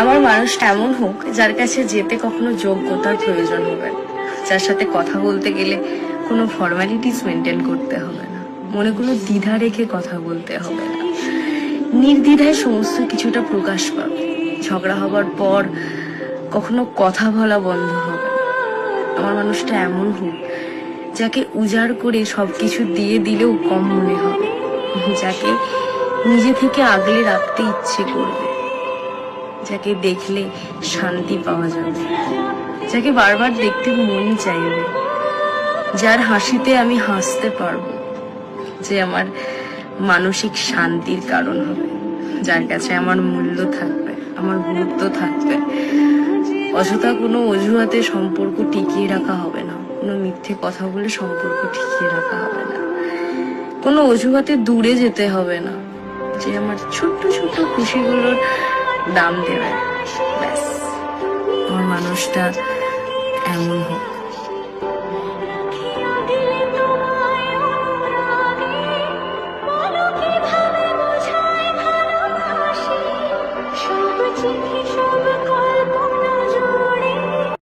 আমার মানুষটা এমন হোক যার কাছে যেতে কখনো যোগ্যতার প্রয়োজন হবে না। যার সাথে কথা বলতে গেলে কোনো ফর্মালিটিস মেনটেন করতে হবে না। মনে কোনো দ্বিধা রেখে কথা বলতে হবে না। নির্দ্বিধায় সমস্ত কিছুটা প্রকাশ পাবে। ঝগড়া হবার পর কখনো কথা বলা বন্ধ হবে আমার মানুষটা এমন হোক যাকে উজাড় করে সবকিছু দিয়ে দিলেও কম মনে হবে। যাকে নিজে থেকে আগলে রাখতে ইচ্ছে করবে। যাকে দেখলে শান্তি পাওয়া যাবে। যাকে বারবার দেখতে মন চাইবে। যার হাসিতে আমি হাসতে পারব। যে আমার মানসিক শান্তির কারণ হবে। যার কাছে আমার মূল্য থাকবে, আমার গুরুত্ব থাকবে। অযথা কোনো অজুহাতে সম্পর্ক টিকিয়ে রাখা হবে না। কোনো মিথ্যে কথা বলে সম্পর্ক টিকিয়ে রাখা হবে না। কোনো অজুহাতে দূরে যেতে হবে না। যে আমার ছোট্ট ছোট্ট খুশিগুলোর দাম দেবে। ব্যাস আমার মানুষটা এমন হোক।